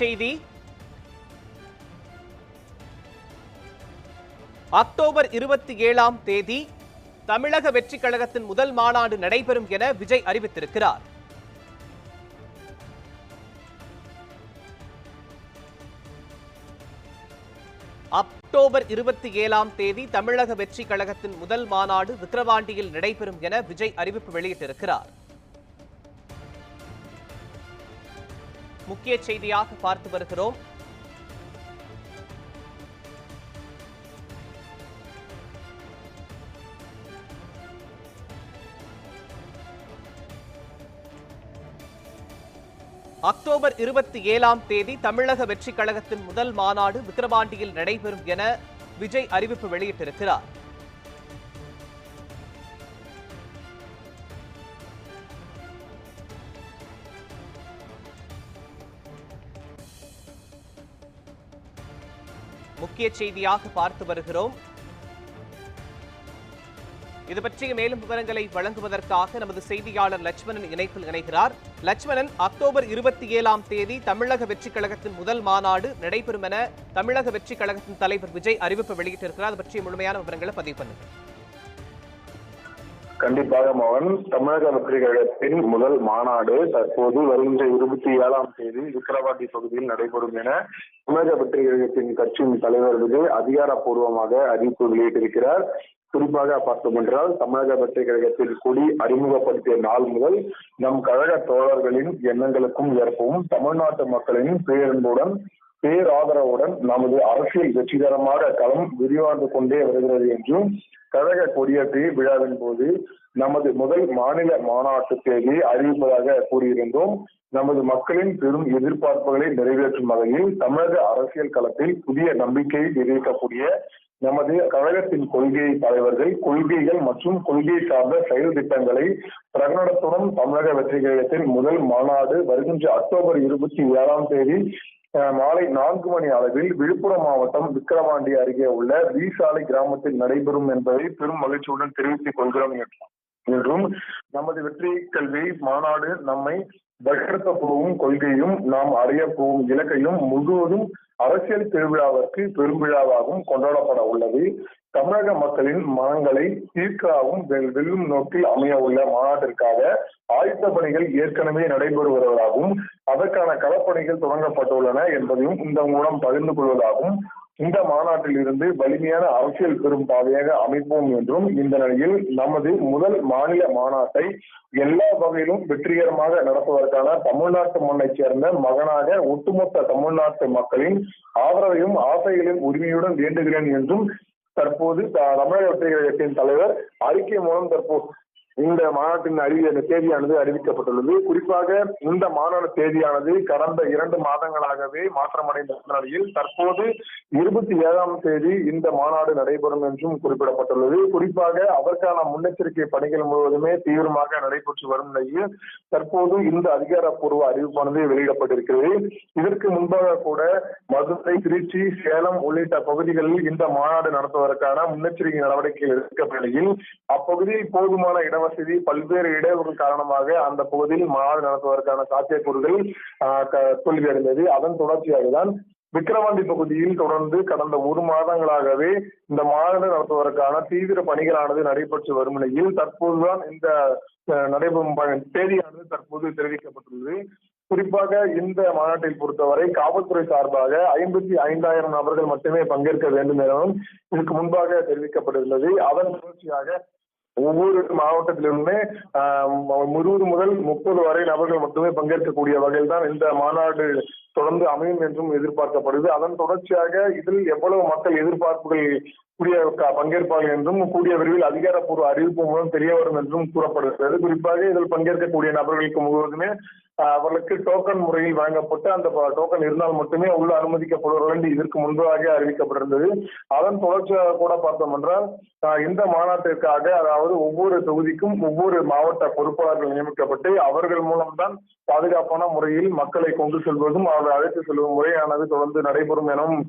செய்தி. அக்டோபர் இருபத்தி ஏழாம் தேதி தமிழக வெற்றிக் கழகத்தின் முதல் மாநாடு நடைபெறும் என விஜய் அறிவித்திருக்கிறார். அக்டோபர் இருபத்தி ஏழாம் தேதி தமிழக வெற்றிக் கழகத்தின் முதல் மாநாடு விக்கிரவாண்டியில் நடைபெறும் என விஜய் அறிவிப்பு வெளியிட்டிருக்கிறார். முக்கிய செய்தியாக பார்த்து வருகிறோம். அக்டோபர் இருபத்தி ஏழாம் தேதி தமிழக வெற்றிக் கழகத்தின் முதல் மாநாடு விக்கிரவாண்டியில் நடைபெறும் என விஜய் அறிவிப்பு வெளியிட்டிருக்கிறார். முக்கிய செய்தியாக பார்த்து வருகிறோம். இது பற்றிய மேலும் விவரங்களை வழங்குவதற்காக நமது செய்தியாளர் லட்சுமணன் இணைப்பில் இணைகிறார். லட்சுமணன் அக்டோபர் இருபத்தி ஏழாம் தேதி தமிழக வெற்றிக் கழகத்தின் முதல் மாநாடு நடைபெறும் என தமிழக வெற்றிக் கழகத்தின் தலைவர் விஜய் அறிவிப்பு வெளியிட்டிருக்கிறார். அது பற்றிய முழுமையான விவரங்களை பதிவு பண்ணுங்கள். கண்டிப்பாக மோகன் தமிழக வெற்றி கழகத்தின் முதல் மாநாடு தற்போது வருகின்ற இருபத்தி ஏழாம் தேதி விக்கிரவாண்டி பகுதியில் நடைபெறும் என தமிழக வெற்றி கழகத்தின் கட்சியின் தலைவர் விஜய் அதிகாரப்பூர்வமாக அறிவிப்பு வெளியிட்டிருக்கிறார். குறிப்பாக பார்த்தோம் என்றால் தமிழக வெற்றி கொடி அறிமுகப்படுத்திய நாள் முதல் நம் கழக தோழர்களின் எண்ணங்களுக்கும் ஏற்பவும் தமிழ்நாட்டு மக்களின் பேரன்புடன் பேராதரவுடன் நமது அரசியல் வெற்றிகரமாக களம் விரிவாந்து கொண்டே வருகிறது என்றும் கழக கொடியேற்றி விழாவின் போது நமது முதல் மாநில மாநாட்டு தேதி அறிவிப்பதாக கூறியிருந்தோம். நமது மக்களின் பெரும் எதிர்பார்ப்புகளை நிறைவேற்றும் வகையில் தமிழக அரசியல் களத்தில் புதிய நம்பிக்கையை தெரிவிக்கக்கூடிய நமது கழகத்தின் கொள்கை தலைவர்கள் கொள்கைகள் மற்றும் கொள்கை சார்ந்த செயல் திட்டங்களை பிரகடனத்துடன் தமிழக வெற்றி கழகத்தின் முதல் மாநாடு வருகின்ற அக்டோபர் இருபத்தி ஏழாம் தேதி மாலை நான்கு மணி அளவில் விழுப்புரம் மாவட்டம் விக்கிரவாண்டி அருகே உள்ள வீசாலை கிராமத்தில் நடைபெறும் என்பதை பெரும் மகிழ்ச்சியுடன் தெரிவித்துக் கொள்கிறோம் என்றும் என்றும் நமது வெற்றி கல்வி மாநாடு நம்மை வழிநடத்த போகும் கொள்கையும் நாம் அடைய போகும் இலக்கையும் முழுவதும் அரசியல் திருவிழாவிற்கு பெருவிழாவாகவும் கொண்டாடப்பட உள்ளது. தமிழக மக்களின் மனங்களை தீர்க்காவும் வெல்- வெல்லும் நோக்கில் அமைய உள்ள மாநாட்டிற்காக ஆயுத்த பணிகள் ஏற்கனவே நடைபெறுவதாகவும் அதற்கான களப்பணிகள் தொடங்கப்பட்டுள்ளன என்பதையும் இந்த மூலம் பகிர்ந்து கொள்வதாகவும் இந்த மாநாட்டில் இருந்து வலிமையான அரசியல் பெறும் பாதையாக அமைப்போம் என்றும் இந்த நிலையில் நமது முதல் மாநில மாநாட்டை எல்லா வகையிலும் வெற்றிகரமாக நடத்துவதற்கான தமிழ்நாட்டு மண்ணைச் சேர்ந்த மகனாக ஒட்டுமொத்த தமிழ்நாட்டு மக்களின் ஆதரவையும் ஆசைகளையும் உரிமையுடன் வேண்டுகிறேன் என்றும் தற்போது தமிழக தலைவர் அறிக்கை மூலம் தற்போது இந்த மாநாட்டின் அறிவி அந்த தேதியானது அறிவிக்கப்பட்டுள்ளது. குறிப்பாக இந்த மாநாடு தேதியானது கடந்த இரண்டு மாதங்களாகவே மாற்றமடைந்த நிலையில் தற்போது இருபத்தி ஏழாம் தேதி இந்த மாநாடு நடைபெறும் என்றும் குறிப்பிடப்பட்டுள்ளது. குறிப்பாக அதற்கான முன்னெச்சரிக்கை பணிகள் முழுவதுமே தீவிரமாக நடைபெற்று வரும் நிலையில் தற்போது இந்த அதிகாரப்பூர்வ அறிவிப்பானது வெளியிடப்பட்டிருக்கிறது. இதற்கு முன்பாக கூட மதுரை திருச்சி சேலம் உள்ளிட்ட பகுதிகளில் இந்த மாநாடு நடத்துவதற்கான முன்னெச்சரிக்கை நடவடிக்கைகள் எடுக்கப்பட்ட நிலையில் அப்பகுதியில் போதுமான இடம் வசதி பல்வேறு இடையூறுகள் காரணமாக அந்த பகுதியில் மாநாடு நடத்துவதற்கான சாத்தியக்கூறுகள் தோல்வியடைந்தது. அதன் தொடர்ச்சியாக தான் விக்கிரவாண்டி பகுதியில் தொடர்ந்து கடந்த ஒரு மாதங்களாகவே இந்த மாநாடு நடத்துவதற்கான தீவிர பணிகளானது நடைபெற்று வரும் நிலையில் தற்போதுதான் இந்த நடைபெறும் தேதியானது தற்போது தெரிவிக்கப்பட்டுள்ளது. குறிப்பாக இந்த மாநாட்டை பொறுத்தவரை காவல்துறை சார்பாக ஐம்பத்தி ஐந்தாயிரம் நபர்கள் மட்டுமே பங்கேற்க வேண்டும் எனவும் இதற்கு முன்பாக தெரிவிக்கப்பட்டிருந்தது அதன் தொடர்ச்சியாக ஒவ்வொரு மாவட்டத்திலிருந்துமே இருபது முதல் முப்பது வரை நபர்கள் மட்டுமே பங்கேற்கக்கூடிய வகையில் தான் இந்த மாநாடு தொடர்ந்து அமையும் என்றும் எதிர்பார்க்கப்படுது. அதன் தொடர்ச்சியாக இதில் எவ்வளவு மக்கள் எதிர்பார்ப்புகள் கூடிய பங்கேற்பார்கள் என்றும் கூடிய விரைவில் அதிகாரப்பூர்வ அறிவிப்பு மூலம் தெரிய வரும் என்றும் கூறப்படுகிறது. குறிப்பாக இதில் பங்கேற்கக்கூடிய நபர்களுக்கு முழுவதுமே அவர்களுக்கு டோக்கன் முறையில் வழங்கப்பட்டு அந்த டோக்கன் இருந்தால் மட்டுமே உள்ள அனுமதிக்கப்படுவார்கள் என்று இதற்கு முன்பாக அறிவிக்கப்பட்டிருந்தது. அதன் தொடர்ச்சியாக கூட பார்த்தோம் என்றால் இந்த மாநாட்டிற்காக அதாவது ஒவ்வொரு தொகுதிக்கும் ஒவ்வொரு மாவட்ட பொறுப்பாளர்கள் நியமிக்கப்பட்டு அவர்கள் மூலம்தான் பாதுகாப்பான முறையில் மக்களை கொண்டு செல்வதும் அது அழைத்து செல்லும் முறையானது தொடர்ந்து நடைபெறும் எனவும்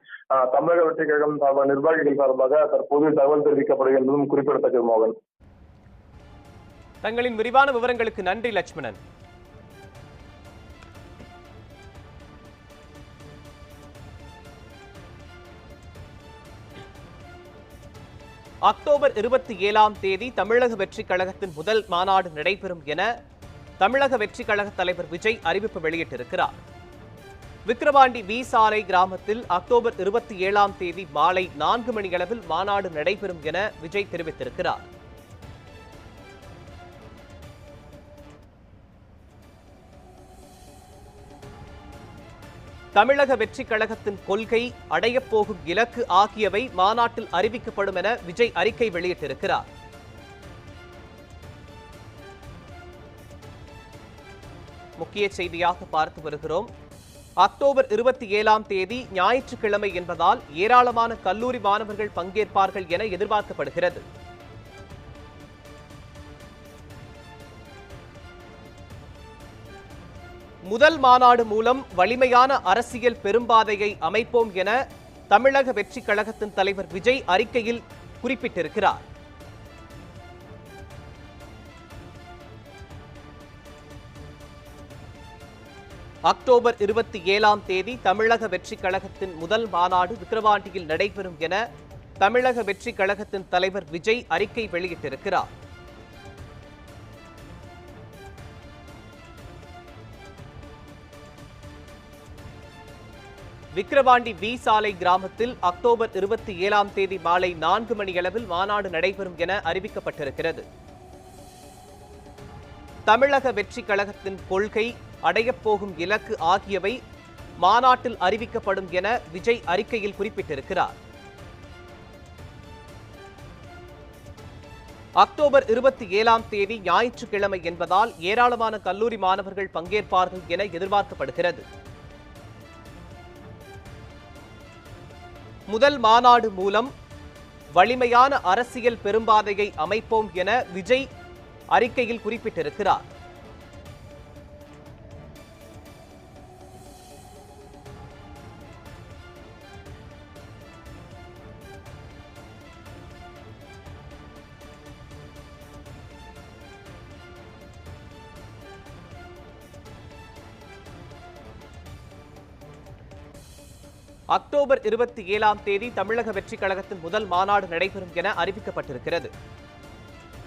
தமிழக வெற்றி கழகம் சார்பாக நிர்வாகிகள் சார்பாக தற்போது தகவல் தெரிவிக்கப்படுகின்றதும் குறிப்பிடத்தக்கது மோகன். தங்களின் விரிவான விவரங்களுக்கு நன்றி லட்சுமணன். அக்டோபர் இருபத்தி ஏழாம் தேதி தமிழக வெற்றிக் கழகத்தின் முதல் மாநாடு நடைபெறும் என தமிழக வெற்றிக் கழக தலைவர் விஜய் அறிவிப்பு வெளியிட்டிருக்கிறார். விக்கிரவாண்டி வி சாலை கிராமத்தில் அக்டோபர் இருபத்தி ஏழாம் தேதி மாலை நான்கு மணியளவில் மாநாடு நடைபெறும் என விஜய் தெரிவித்திருக்கிறார். தமிழக வெற்றிக் கழகத்தின் கொள்கை அடையப்போகும் இலக்கு ஆகியவை மாநாட்டில் அறிவிக்கப்படும் என விஜய் அறிக்கை வெளியிட்டிருக்கிறார். முக்கிய செய்தியாக பார்த்து வருகிறோம். அக்டோபர் இருபத்தி ஏழாம் தேதி ஞாயிற்றுக்கிழமை என்பதால் ஏராளமான கல்லூரி மாணவர்கள் பங்கேற்பார்கள் என எதிர்பார்க்கப்படுகிறது. முதல் மாநாடு மூலம் வலிமையான அரசியல் பெரும்பாதையை அமைப்போம் என தமிழக வெற்றிக் கழகத்தின் தலைவர் விஜய் அறிக்கையில் குறிப்பிட்டிருக்கிறார். அக்டோபர் இருபத்தி ஏழாம் தேதி தமிழக வெற்றிக் கழகத்தின் முதல் மாநாடு விக்கிரவாண்டியில் நடைபெறும் என தமிழக வெற்றிக் கழகத்தின் தலைவர் விஜய் அறிக்கை வெளியிட்டிருக்கிறார். விக்கிரவாண்டி வி சாலை கிராமத்தில் அக்டோபர் இருபத்தி ஏழாம் தேதி மாலை நான்கு மணியளவில் மாநாடு நடைபெறும் என அறிவிக்கப்பட்டிருக்கிறது. தமிழக வெற்றிக் கழகத்தின் கொள்கை அடையப்போகும் இலக்கு ஆகியவை மாநாட்டில் அறிவிக்கப்படும் என விஜய் அறிக்கையில் குறிப்பிட்டிருக்கிறார். அக்டோபர் இருபத்தி ஏழாம் தேதி ஞாயிற்றுக்கிழமை என்பதால் ஏராளமான கல்லூரி மாணவர்கள் பங்கேற்பார்கள் என எதிர்பார்க்கப்படுகிறது. முதல் மாநாடு மூலம் வலிமையான அரசியல் பெரும்பாதையை அமைப்போம் என விஜய் அறிக்கையில் குறிப்பிட்டிருக்கிறார். அக்டோபர் இருபத்தி ஏழாம் தேதி தமிழக வெற்றிக் கழகத்தின் முதல் மாநாடு நடைபெறும் என அறிவிக்கப்பட்டிருக்கிறது.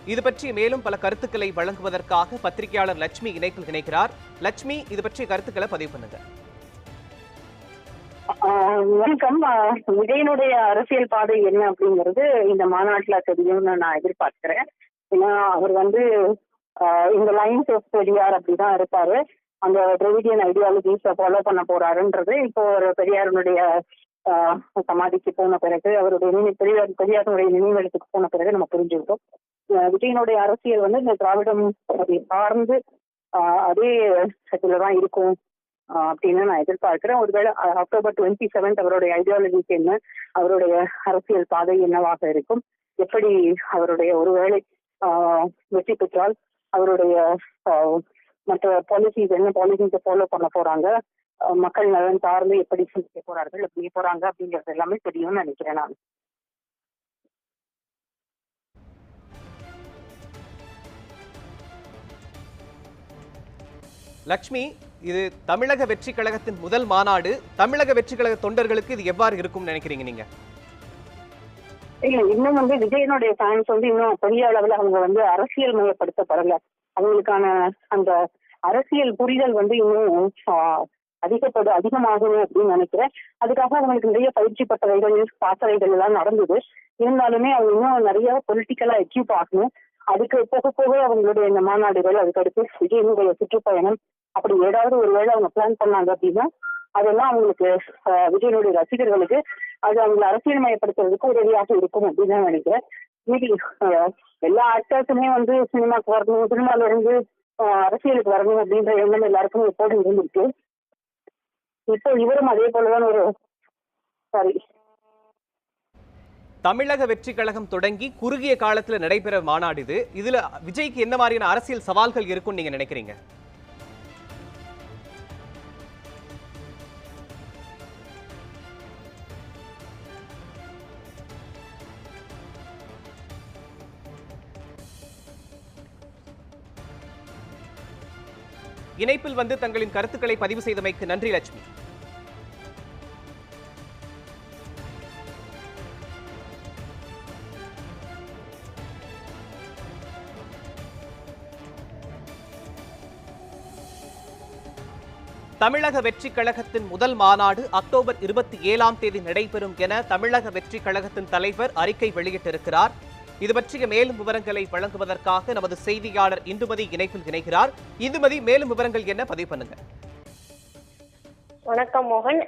இது பற்றி மேலும் பல கருத்துக்களை வழங்குவதற்காக பத்திரிகையாளர் லட்சுமி இணைப்பில் இணைக்கிறார் லட்சுமி இது பற்றிய கருத்துக்களை பதிவு பண்ணுங்க. ஆஹ் வணக்கம். விஜயனுடைய அரசியல் பாதை என்ன அப்படிங்கிறது இந்த மாநாட்டுல தெரியும்னு நான் எதிர்பார்க்கிறேன். ஏன்னா அவர் வந்து ஆஹ் இந்த லைன்ஸ் ஆஃப் பெரியார் அப்படிதான் இருப்பாரு. அந்த டிரெவிடியன் ஐடியாலஜிஸை ஃபாலோ பண்ண போறாருன்றது இப்போ ஒரு பெரியாருடைய ஆஹ் சமாதிக்கு போன பிறகு அவருடைய நினை பெரியார் பெரியாருடைய நினைவிடத்துக்கு போன பிறகு நம்ம புரிஞ்சுக்கிட்டோம். விஜயனுடைய அரசியல் வந்து இந்த திராவிடம் அதை சார்ந்து அதே சட்டில தான் இருக்கும் அப்படின்னு நான் எதிர்பார்க்கிறேன். ஒருவேளை அக்டோபர் டுவெண்ட்டி செவன்த் அவருடைய ஐடியாலஜிக்கு என்ன அவருடைய அரசியல் பாதை என்னவாக இருக்கும் எப்படி அவருடைய ஒருவேளை ஆஹ், வெற்றி பெற்றால் அவருடைய மற்ற பாலிசிஸ் என்ன பாலிசிஸை ஃபாலோ பண்ண போறாங்க? மக்கள் நலன் சார்ந்து எப்படி சிந்திக்க போறார்கள் எப்படி போறாங்க அப்படிங்கிறது எல்லாமே தெரியும்னு நினைக்கிறேன் நான். லட்சுமி இது தமிழக வெற்றிக் கழகத்தின் முதல் மாநாடு. தமிழக வெற்றிக் கழக தொண்டர்களுக்கு இது எவ்வாறு இருக்கும்னு நினைக்கிறீங்க நீங்க? இல்ல இன்னும் வந்து விஜயனுடைய ஃபேன்ஸ் வந்து இன்னும் பெரிய அளவுல அவங்க வந்து அரசியல் மயப்படுத்தப்படல அவங்களுக்கான அந்த அரசியல் புரிதல் வந்து இன்னும் அதிகப்படு அதிகமாகணும் அப்படின்னு நினைக்கிறேன். அதுக்காக அவங்களுக்கு நிறைய பயிற்சி பட்டறைகள் பாசறைகள் எல்லாம் நடந்தது. இருந்தாலுமே அவங்க இன்னும் நிறைய பொலிட்டிக்கலா எக்யூப் ஆகணும். அதுக்கு போக போக அவங்களுடைய இந்த மாநாடுகள் அதுக்கடுத்து விஜயனுடைய சுற்றுப்பயணம் அப்படி ஏதாவது ஒரு வேளை அவங்க பிளான் பண்ணாங்க அப்படின்னா அதெல்லாம் அவங்களுக்கு விஜயனுடைய ரசிகர்களுக்கு அது அவங்களை அரசியல் மயப்படுத்துறதுக்கு உதவியாக இருக்கும் அப்படின்னு நினைக்கிறேன். எல்லா ஆக்டர்ஸுமே வந்து சினிமாக்கு வரணும் சினிமால இருந்து அரசியலுக்கு வரணும் அப்படின்ற எண்ணம் எல்லாருக்கும் எப்போதும் இருந்திருக்கு. இப்போ இவரும் அதே போலதான் ஒரு சாரி தமிழக வெற்றி கழகம் தொடங்கி குறுகிய காலத்துல நடைபெற மாநாடு இது. இதுல விஜய்க்கு என்ன மாதிரியான அரசியல் சவால்கள் இருக்கும்னு நீங்க நினைக்கிறீங்க? இணைப்பில் வந்து தங்களின் கருத்துக்களை பதிவு செய்தமைக்கு நன்றி லட்சுமி. தமிழக வெற்றி கழகத்தின் முதல் மாநாடு அக்டோபர் இருபத்தி ஏழாம் தேதி நடைபெறும் என தமிழக வெற்றி கழகத்தின் தலைவர் அறிக்கை வெளியிட்டிருக்கிறார். இது பற்றிய மேலும் விவரங்களை வழங்குவதற்காக நமது செய்தியாளர் இந்துமதி இணைப்பில் இணைகிறார். இந்துமதி மேலும் விவரங்கள் என்ன? பதிவு பண்ணுங்க. வணக்கம் மோகன்.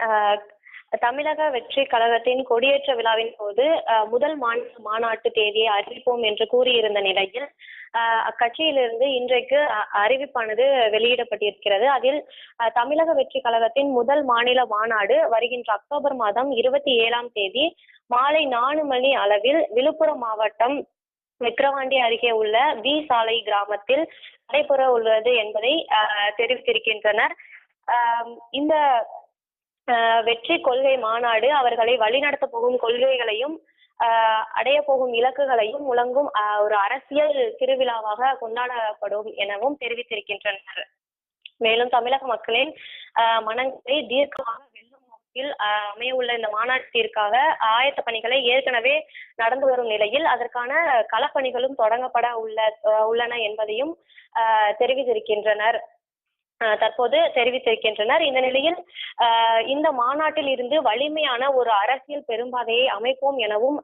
தமிழக வெற்றி கழகத்தின் கொடியேற்ற விழாவின் போது முதல் மாநில மாநாட்டு தேதியை அறிவிப்போம் என்று கூறியிருந்த நிலையில் அக்கட்சியிலிருந்து இன்றைக்கு அறிவிப்பானது வெளியிடப்பட்டிருக்கிறது. அதில் அஹ், தமிழக வெற்றி கழகத்தின் முதல் மாநில மாநாடு வருகின்ற அக்டோபர் மாதம் இருபத்தி ஏழாம் தேதி மாலை நாலு மணி அளவில் விழுப்புரம் மாவட்டம் விக்கிரவாண்டி அருகே உள்ள வி சாலை கிராமத்தில் நடைபெற உள்ளது என்பதை தெரிவித்திருக்கின்றனர். இந்த வெற்றி கொள்கை மாநாடு அவர்களை வழிநடத்த போகும் கொள்கைகளையும் ஆஹ், அடைய போகும் இலக்குகளையும் முழங்கும் ஆஹ், ஒரு அரசியல் திருவிழாவாக கொண்டாடப்படும் எனவும் தெரிவித்திருக்கின்றனர். மேலும் தமிழக மக்களின் ஆஹ், மனங்களை தீர்க்கமாக நோக்கில் அமையவுள்ள இந்த மாநாட்டிற்காக ஆயத்த பணிகளை ஏற்கனவே நடந்து வரும் நிலையில் அதற்கான களப்பணிகளும் தொடங்கப்பட உள்ள உள்ளன என்பதையும் தெரிவித்திருக்கின்றனர். தற்போது தெரிவித்திருக்கின்றனர். இந்த நிலையில் இந்த மாநாட்டில் இருந்து வலிமையான ஒரு அரசியல் பெரும்பாதையை அமைப்போம் எனவும்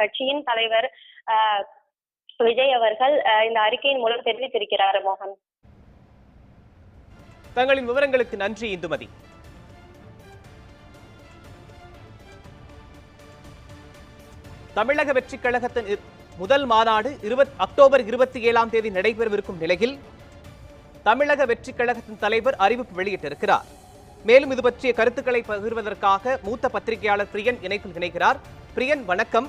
கட்சியின் தலைவர் ஆஹ் விஜய் அவர்கள் இந்த அறிக்கையின் மூலம் தெரிவித்திருக்கிறார் மோகன். தங்களின் விவரங்களுக்கு நன்றி இந்துமதி. தமிழக வெற்றி கழகத்தின் முதல் மாநாடு இருபத் அக்டோபர் இருபத்தி ஏழாம் தேதி நடைபெறவிருக்கும் நிலையில் தமிழக வெற்றி கழகத்தின் தலைவர் அறிவிப்பு வெளியிட்டிருக்கிறார். மேலும் இது பற்றிய கருத்துக்களை பகிர்வதற்காக மூத்த பத்திரிகையாளர் பிரியன் இணைப்பில் இணைகிறார். பிரியன் வணக்கம்.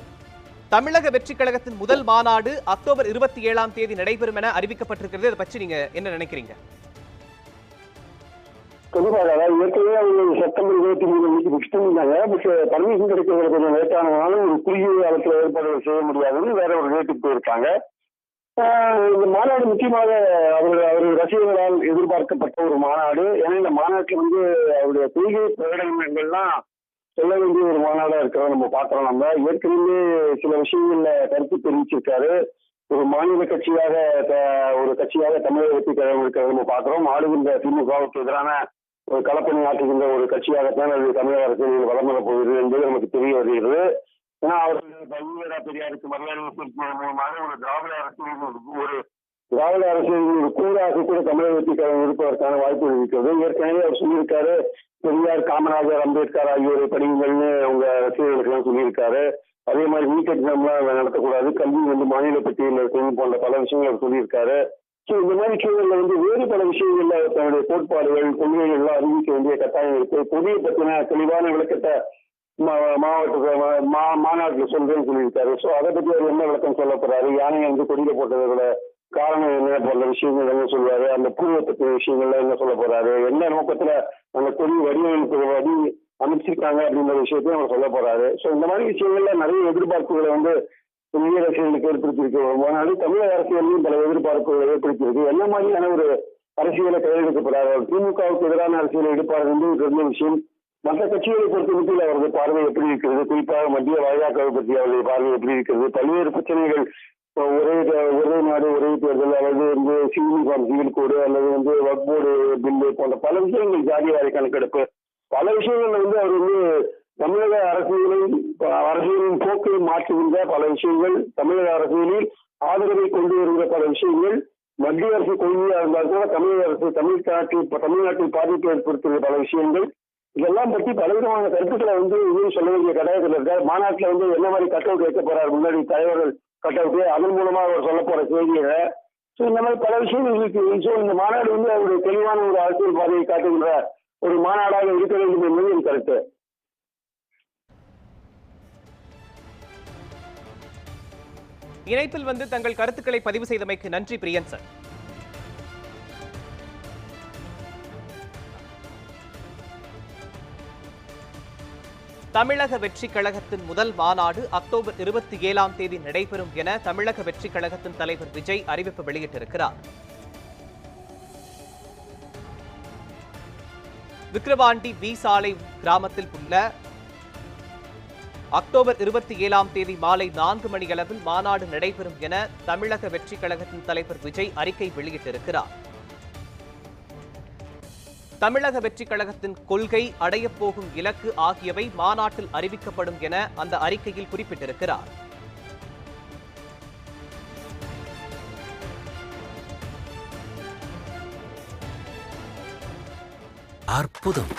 தமிழக வெற்றி கழகத்தின் முதல் மாநாடு அக்டோபர் இருபத்தி ஏழாம் தேதி நடைபெறும் என அறிவிக்கப்பட்டிருக்கிறது. அதை பற்றி நீங்க என்ன நினைக்கிறீங்க? கண்டிப்பாக அதாவது ஏற்கனவே அவங்க செப்டம்பர் இருபத்தி மூணு அன்னைக்கு ஃபிக்ஸ் பண்ணிருந்தாங்க பட் பர்மிஷன் கிடைக்கிறது கொஞ்சம் லேட் ஆனதுனால ஒரு குறுகிய காலத்தில் ஏற்பாடுகள் செய்ய முடியாதுன்னு வேற ஒரு ரேட்டுக்கு போயிருக்காங்க. இந்த மாநாடு முக்கியமாக அவருடைய அவர் ரசிகர்களால் எதிர்பார்க்கப்பட்ட ஒரு மாநாடு. ஏன்னா இந்த மாநாட்டில் வந்து அவருடைய கொள்கை பிரகடனங்கள்லாம் சொல்ல வேண்டிய ஒரு மாநாடா இருக்கிறத நம்ம பார்க்கிறோம். நம்ம ஏற்கனவே சில விஷயங்கள்ல கருத்து தெரிவிச்சிருக்காரு. ஒரு மாநில கட்சியாக ஒரு கட்சியாக தமிழக வெற்றி கழகம் இருக்கிறத நம்ம பார்க்கிறோம். ஆளுகின்ற திமுகவுக்கு எதிரான ஒரு களப்பணி ஆற்றுகின்ற ஒரு கட்சியாகத்தான் அது தமிழக அரசியலில் வளம் வரப் போகிறது என்பது நமக்கு தெரிய வருகிறது. ஏன்னா அவர்கள் பல்வேறு பெரியாருக்கு மரியாதை செலுத்துவதன் மூலமாக ஒரு திராவிட அரசியல் ஒரு திராவிட அரசு ஒரு கூறாக கூட தமிழக இருப்பதற்கான வாய்ப்பு இருக்கிறது. ஏற்கனவே அவர் சொல்லியிருக்காரு பெரியார் காமராஜர் அம்பேத்கர் ஆகியோரை படிங்கள்னு அவங்க ரசிகர்களுக்கெல்லாம் சொல்லியிருக்காரு. அதே மாதிரி நீட் எக்ஸாம்லாம் நடத்தக்கூடாது. கல்வி வந்து மாநில பட்டியலில் இருக்கணும் போன்ற பல விஷயங்கள் அவர் சொல்லியிருக்காரு. ஸோ இந்த மாதிரி சூழல்ல வந்து வேறு பல விஷயங்கள்ல தன்னுடைய கோட்பாடுகள் கொள்கைகள் எல்லாம் அறிவிக்க வேண்டிய கட்டாயம் இருக்கு. கொடியை பத்தின தெளிவான விளக்கத்தை மா- மாவட்ட மா- மா- சொல்றேன்னு சொல்லியிருக்காரு. ஸோ அதை பத்தி அவர் என்ன விளக்கம் சொல்ல போறாரு? யானை வந்து கொடியில போட்டதோட காரணம் என்ன போன்ற விஷயங்கள் என்ன சொல்லுவாரு? அந்த பூர்வ விஷயங்கள்ல என்ன சொல்ல போறாரு? என்ன நோக்கத்துல அந்த கொடி வடிவமைப்பு வடி அமைச்சிருக்காங்க அப்படின்ற விஷயத்தையும் அவர் சொல்ல போறாரு. ஸோ இந்த மாதிரி விஷயங்கள்ல நிறைய எதிர்பார்ப்புகளை வந்து இந்திய அரசியலுக்கு ஏற்படுத்தியிருக்க. ஒரு மாநாடு தமிழக அரசியலையும் பல எதிர்பார்ப்புகளை ஏற்படுத்தியிருக்கு. என்ன மாதிரியான ஒரு அரசியலை கையெழுக்க திமுகவுக்கு எதிரான அரசியலை எடுப்பார் என்று ஒரு விஷயம். மற்ற கட்சிகளை பொறுத்தமட்டில் அவரது பார்வை எப்படி இருக்கிறது? குறிப்பாக மத்திய பாஜகவை பற்றி அவருடைய பார்வை எப்படி இருக்கிறது? பல்வேறு பிரச்சனைகள் இப்போ ஒரே ஒரே நாடு ஒரே தேர்தல் அல்லது வந்து யூனிஃபார்ம் சிவில் கோடு அல்லது வந்து வக்போர்டு பில்லு போன்ற பல விஷயங்கள் ஜாதி வாரி கணக்கெடுப்பு. பல விஷயங்கள்ல வந்து அவர் வந்து தமிழக அரசியலில் அரசியலின் போக்கை மாற்றுகின்ற பல விஷயங்கள் தமிழக அரசியலில் ஆதரவை கொண்டு வருகிற பல விஷயங்கள் மத்திய அரசு கொள்கையா இருந்தால் கூட தமிழக அரசு தமிழ்நாட்டில் தமிழ்நாட்டில் பாதிப்பு ஏற்படுத்துகிற பல விஷயங்கள் இதெல்லாம் பற்றி பலவிதமான கருத்துக்களை வந்து இவரும் சொல்ல வேண்டிய கட்டாயத்தில் இருக்கார். மாநாட்டில் வந்து என்ன மாதிரி கட் அவுட் வைக்க போறார் முன்னாடி தலைவர்கள் கட் அவுட் அதன் மூலமா அவர் சொல்ல போற செய்தியை ஸோ இந்த மாதிரி பல விஷயங்கள் இருக்கு. ஸோ இந்த மாநாடு வந்து அவருடைய தெளிவான ஒரு அரசியல் பாதையை காட்டுகின்ற ஒரு மாநாடாக இருக்க வேண்டும் என்பது என் கருத்து. இணைப்பில் வந்து தங்கள் கருத்துக்களை பதிவு செய்தமைக்கு நன்றி பிரியன் சார். தமிழக வெற்றி கழகத்தின் முதல் மாநாடு அக்டோபர் இருபத்தி ஏழாம் தேதி நடைபெறும் என தமிழக வெற்றி கழகத்தின் தலைவர் விஜய் அறிவிப்பு வெளியிட்டிருக்கிறார். விக்கிரவாண்டி வி சாலை கிராமத்தில் உள்ள அக்டோபர் இருபத்தி ஏழாம் தேதி மாலை நான்கு மணி அளவில் மாநாடு நடைபெறும் என தமிழக வெற்றிக் கழகத்தின் தலைவர் விஜய் அறிக்கை வெளியிட்டிருக்கிறார். தமிழக வெற்றிக் கழகத்தின் கொள்கை அடையப்போகும் இலக்கு ஆகியவை மாநாட்டில் அறிவிக்கப்படும் என அந்த அறிக்கையில் குறிப்பிட்டிருக்கிறார். அற்புதம்.